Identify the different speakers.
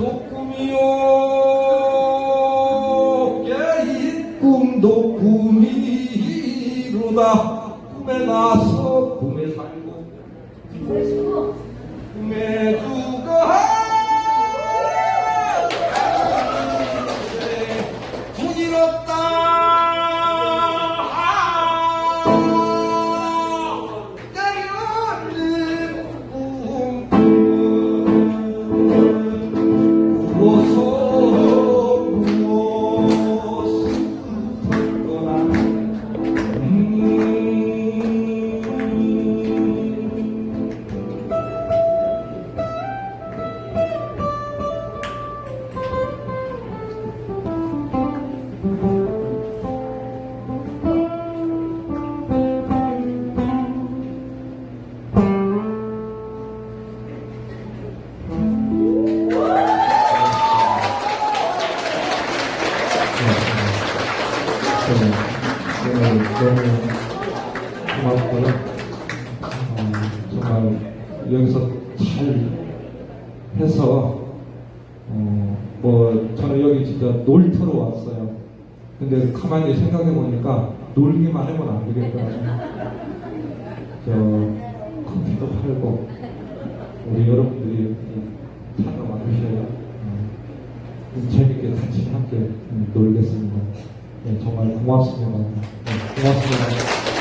Speaker 1: 독꿈이요. 깨인 꿈도 꿈이루다. 꿈에 나서 꿈에 살고.
Speaker 2: 저는 너무 고맙고요. 어, 정말 여기서 잘 해서 어, 뭐 저는 여기 진짜 놀이터로 왔어요. 근데 가만히 생각해 보니까 놀기만 하면 안 되겠더라고요. 저 커피도 팔고 우리 여러분들이 참여 와주셔야 음, 재밌게 같이 함께 음, 놀겠습니다. 네, 정말 고맙습니다. 네, 고맙습니다.